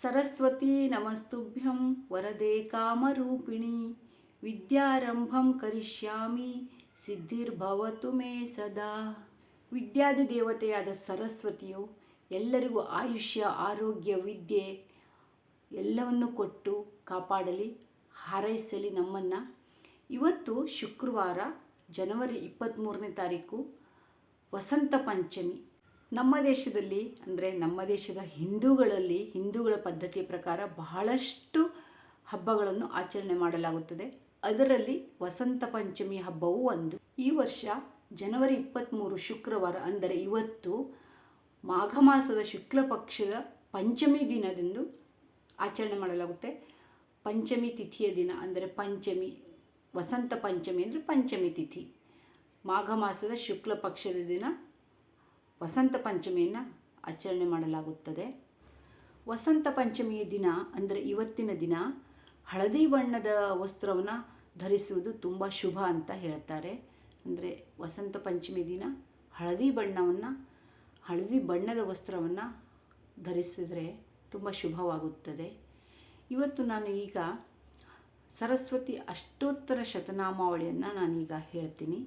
ಸರಸ್ವತಿ ನಮಸ್ತುಭ್ಯಂ ವರದೆ ಕಾಮರೂಪಿಣಿ, ವಿದ್ಯಾರಂಭಂ ಕರಿಷ್ಯಾಮಿ, ಸಿದ್ಧಿರ್ಭವತು ಮೇ ಸದಾ. ವಿದ್ಯಾದಿ ದೇವತೆಯಾದ ಸರಸ್ವತಿಯು ಎಲ್ಲರಿಗೂ ಆಯುಷ್ಯ, ಆರೋಗ್ಯ, ವಿದ್ಯೆ ಎಲ್ಲವನ್ನು ಕೊಟ್ಟು ಕಾಪಾಡಲಿ, ಹಾರೈಸಲಿ ನಮ್ಮನ್ನು. ಇವತ್ತು ಶುಕ್ರವಾರ ಜನವರಿ ಇಪ್ಪತ್ತ್ಮೂರನೇ ತಾರೀಕು, ವಸಂತ ಪಂಚಮಿ. ನಮ್ಮ ದೇಶದಲ್ಲಿ ಅಂದರೆ ನಮ್ಮ ದೇಶದ ಹಿಂದೂಗಳಲ್ಲಿ ಹಿಂದೂಗಳ ಪದ್ಧತಿಯ ಪ್ರಕಾರ ಬಹಳಷ್ಟು ಹಬ್ಬಗಳನ್ನು ಆಚರಣೆ ಮಾಡಲಾಗುತ್ತದೆ. ಅದರಲ್ಲಿ ವಸಂತ ಪಂಚಮಿ ಹಬ್ಬವು ಒಂದು. ಈ ವರ್ಷ ಜನವರಿ ಇಪ್ಪತ್ತ್ಮೂರು ಶುಕ್ರವಾರ ಅಂದರೆ ಇವತ್ತು ಮಾಘ ಮಾಸದ ಶುಕ್ಲ ಪಕ್ಷದ ಪಂಚಮಿ ದಿನದಂದು ಆಚರಣೆ ಮಾಡಲಾಗುತ್ತೆ. ಪಂಚಮಿ ತಿಥಿಯ ದಿನ ಅಂದರೆ ಪಂಚಮಿ, ವಸಂತ ಪಂಚಮಿ ಅಂದರೆ ಪಂಚಮಿ ತಿಥಿ. ಮಾಘ ಮಾಸದ ಶುಕ್ಲ ಪಕ್ಷದ ದಿನ ವಸಂತ ಪಂಚಮಿಯನ್ನು ಆಚರಣೆ ಮಾಡಲಾಗುತ್ತದೆ. ವಸಂತ ಪಂಚಮಿಯ ದಿನ ಅಂದರೆ ಇವತ್ತಿನ ದಿನ ಹಳದಿ ಬಣ್ಣದ ವಸ್ತ್ರವನ್ನು ಧರಿಸುವುದು ತುಂಬ ಶುಭ ಅಂತ ಹೇಳ್ತಾರೆ. ಅಂದರೆ ವಸಂತ ಪಂಚಮಿ ದಿನ ಹಳದಿ ಬಣ್ಣವನ್ನು, ಹಳದಿ ಬಣ್ಣದ ವಸ್ತ್ರವನ್ನು ಧರಿಸಿದರೆ ತುಂಬ ಶುಭವಾಗುತ್ತದೆ. ಇವತ್ತು ನಾನು ಈಗ ಸರಸ್ವತಿ ಅಷ್ಟೋತ್ತರ ಶತನಾಮಾವಳಿಯನ್ನು ನಾನೀಗ ಹೇಳ್ತೀನಿ.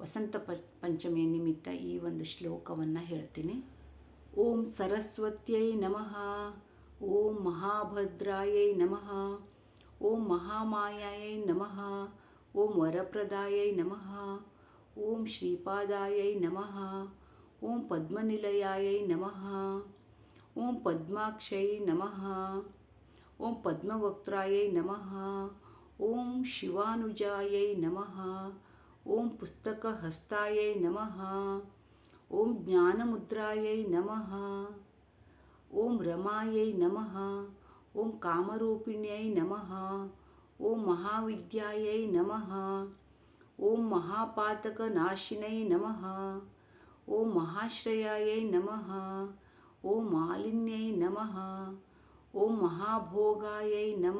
ವಸಂತ ಪ ಪಂಚಮಿಯ ನಿಮಿತ್ತ ಈ ಒಂದು ಶ್ಲೋಕವನ್ನು ಹೇಳ್ತೀನಿ ಓಂ ಸರಸ್ವತ್ಯೈ ನಮಃ ಓಂ ಮಹಾಭದ್ರಾಯೈ ನಮಃ ಓಂ ಮಹಾಮಾಯಾಯೈ ನಮಃ ಓಂ ವರಪ್ರದಾಯೈ ನಮಃ ಓಂ ಶ್ರೀಪಾದಾಯೈ ನಮಃ ಓಂ ಪದ್ಮನಿಲಯಾಯೈ ನಮಃ ಓಂ ಪದ್ಮಾಕ್ಷೈ ನಮಃ ಓಂ ಪದ್ಮವಕ್ತ್ರಾಯೈ ನಮಃ ಓಂ ಶಿವಾನುಜಾಯೈ ನಮಃ ओम पुस्तक हस्ताय नम। ओम ज्ञान ज्ञानमुद्रायै नम। ओम रमाय नम। ओम कामरूपिण्यै नम। ओम महाविद्याय नम। ओम महापातकनाशिन नम। ओम महाश्रयाय नम। ओम मालिन्य नम। ओम महाभोगाय नम।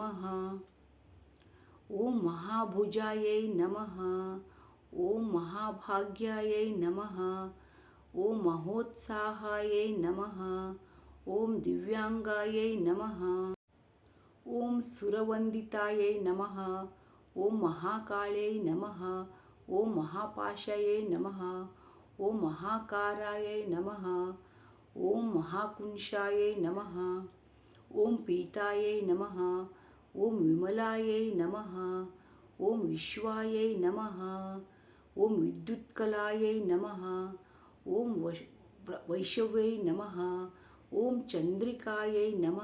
ओम महाभुजाय नमः। ॐ महाभाग्याय नमः ॐ महोत्साहाय नमः ओम दिव्यांगाय नमः ओम सुरवंदिताय नमः ॐ महाकाळ्यै नमः ॐ महापाशाय नमः ॐ महाकाराय नमः ॐ महाकुंशाय नमः ओम पीताय नमः ओम विमलाय नमः ओम विश्वाय नमः ओम विद्युत्कलाय नम ओम वैशव्य नम ओम चंद्रिकाय नम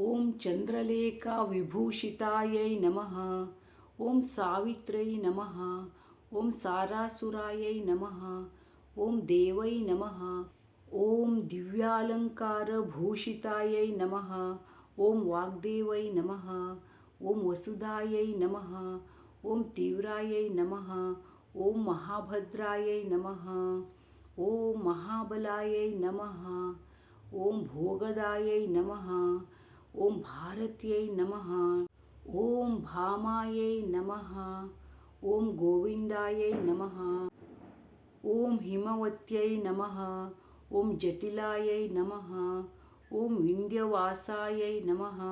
ओम चंद्रलेखा विभूषिताय नम ओम ॐ नम ओम सारासुराय नम ओम ॐ नम ओम दिव्यालंकार भूषिताय नम ओम वाग्देवै नम ओम वसुधायै नम ओम तीव्राय नमः ओम महाभद्राय नमः ओम महाबलाय नमः ओम भोगदाय नमः ओम भारत नमः ओम भामाय नमः ओम गोविंदाय नमः ओम हिमवत्यै नमः ओम जटिलाय नमः ओम विंध्यवासाय नमः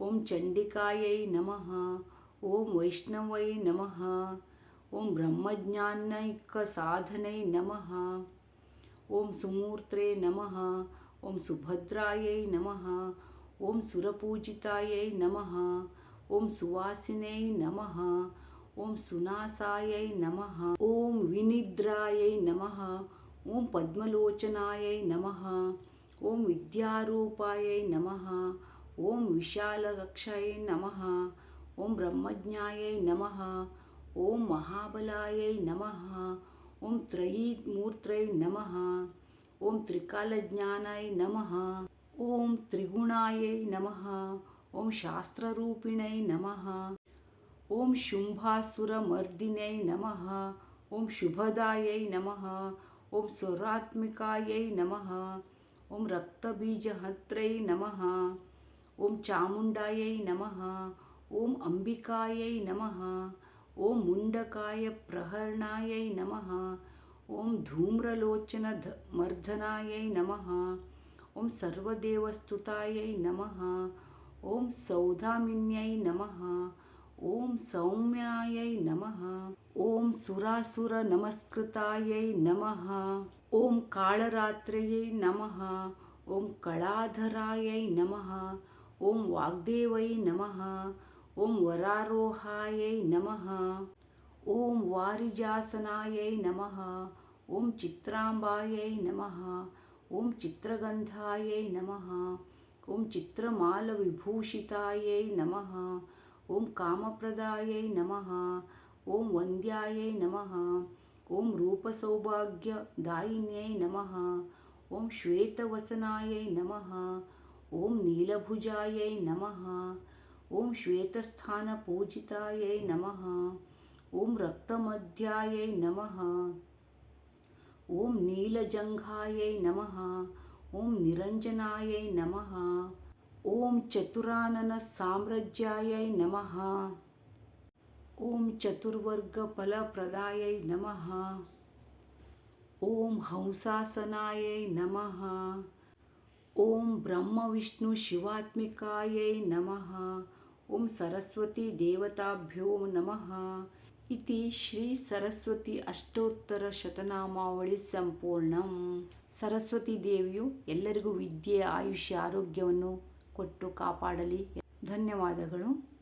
ओम चंडिकाय नमः ओम वैष्णवै नमः ॐ ब्रह्मज्ञानैकसाधनै नमः ओं सुमूर्त्रे नमः ओं सुभद्रायै नमः ओं सुरपूजितायै नमः ओं सुवासिनै नमः ॐ सुनासायै नमः ॐ विनिद्रायै नमः ॐ पद्मलोचनायै नमः ॐ विद्यारूपायै नमः ॐ विशालकक्षायै नमः ॐ ब्रह्मज्ञायै नमः ओम महाबलाय नम नमः त्रयी मूर्त नम ओं त्रिकालज्ञानाय नम ओं त्रिगुणाय नम ओं शास्त्ररूपिणै नम ओं शुम्भासुरमर्दिनै नम ओं शुभदाय नम ओं स्वरात्मकाय नम ओं रक्तबीजहत्र नम ओं चामुंडाय नम ओं अंबिकाय नमः ॐ नम प्रहरणायै धूम्रलोचन मर्दनाय नम। ओम सर्वदेवस्तुताय नम। ओम ॐ नम। ओम सौम्याय नम। ओम सुरासुर नमस्कृताय नम। ओम कालरात्र नम। ओम कलाधराय नम। ओम वाग्देवय नमः। ओं वरारोहाय नम। नमः वारिजासनाय नम। नमः चित्रांबाय नम। नमः चित्रगंधाय नम। नमः चित्रमाल विभूषिताय नम। ओं कामप्रदाय नम। ओं वंद्याय नम। ओं रूपसौभाग्यदायिन्यै नम। ओं श्वेतवसनाय नम। ओं नीलभुजाय नमः। ॐ श्वेतस्थानपूजितायै नमः। ॐ रक्तमध्यायै नमः। ॐ नीलजङ्घायै नमः। ॐ निरञ्जनायै नमः। ॐ चतुराननसाम्राज्यायै नमः। ॐ चतुर्वर्गफलप्रदायै नमः। ॐ हंसासनायै नमः। ॐ ब्रह्मविष्णुशिवात्मिकायै नमः। ಓಂ ಸರಸ್ವತಿ ದೇವತಾಭ್ಯೋ ನಮಃ ಇತಿ ಶ್ರೀ ಸರಸ್ವತಿ ಅಷ್ಟೋತ್ತರ ಶತನಾಮಾವಳಿ ಸಂಪೂರ್ಣಂ. ಸರಸ್ವತಿ ದೇವಿಯು ಎಲ್ಲರಿಗೂ ವಿದ್ಯೆ, ಆಯುಷ್ಯ, ಆರೋಗ್ಯವನ್ನು ಕೊಟ್ಟು ಕಾಪಾಡಲಿ. ಧನ್ಯವಾದಗಳು.